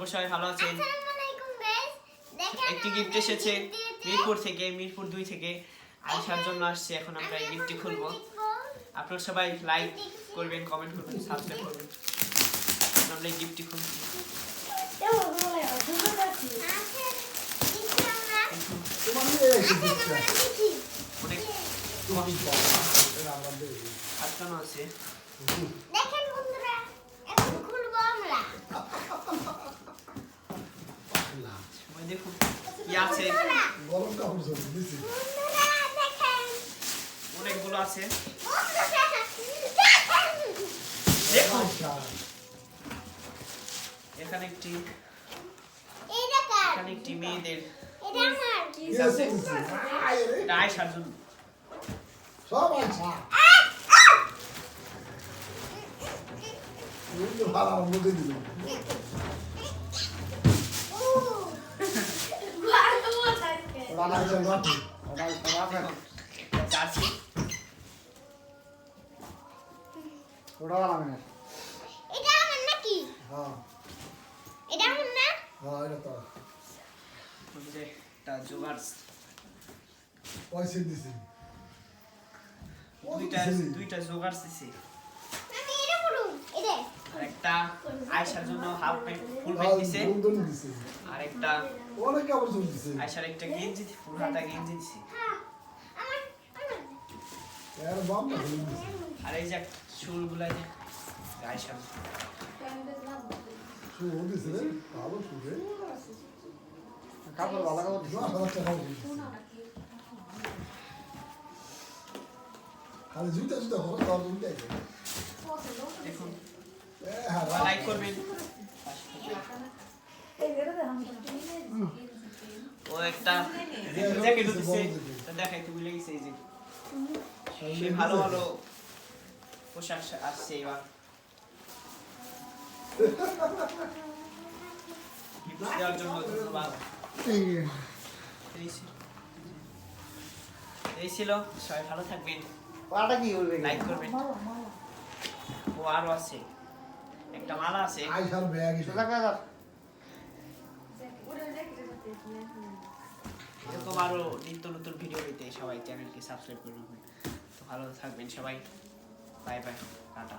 অবশ্যই ভালো আছেন? একটি গিফট এসেছে মিরপুর থেকে মিরপুর দুই থেকে। আইসার জন্য আসছে এখন আমরা এই গিফটটি খুলবো। আপনারা সবাই লাইক করবেন কমেন্ট করবেন সাবস্ক্রাইব করবেন। আমরা এই গিফটটি খুলছি। কিন্তু অনেক আটকানো আছে। দেখেন বন্ধুরা এখন খুলবো আমরা। সবাই দেখুন আছে? অনেকগুলো আছে। দেখুন। এখানে একটি এখানে একটি মেয়েদের সব আচ্ছা ও ওরা আইসা মাটি দেখুন একটা জার্সি ওটা বানাবে না এটা আমার নাকি হ্যাঁ এটা আমার না হ্যাঁ এটা দুইটা জোগাড় দিছি আমি এটা পড়ুন এটা আর একটা আয়সার জন্য হাফ প্যান্ট ফুল হ্যাঁ প্যান্ট দিছে। আর একটা অনেক কাপড় চলছে আয়সার একটা গেঞ্জি ফুল হাতা গেঞ্জি দিছি। হ্যাঁ আমার আমার এর বাম না হয়ে দিছি। আর এই যে চুলগুলা যে আয়সার শুরু দিছে ভালো শুরু কাপড় ভালো কাপড় দিছে। খালি জুতা জুতা খরচ তাও জুতা দেখুন। হ্যাঁ লাইক করবেন। ও একটা জ্যাকেট দিছে তা এই যে সে ভালো ভালো পোশাক আসছে এবার। দেওয়ার জন্য ধন্যবাদ। এই ছিল- সবাই ভালো থাকবেন। পাটা কি করবে লাইক করবেন। ও আরও আছে। একটা মালা আছে। ব্যাগ সোজা কাজ এরকম নিত্য নতুন ভিডিও পেতে সবাই চ্যানেলকে সাবস্ক্রাইব করুন তো ভালো থাকবেন সবাই। Bye bye tata.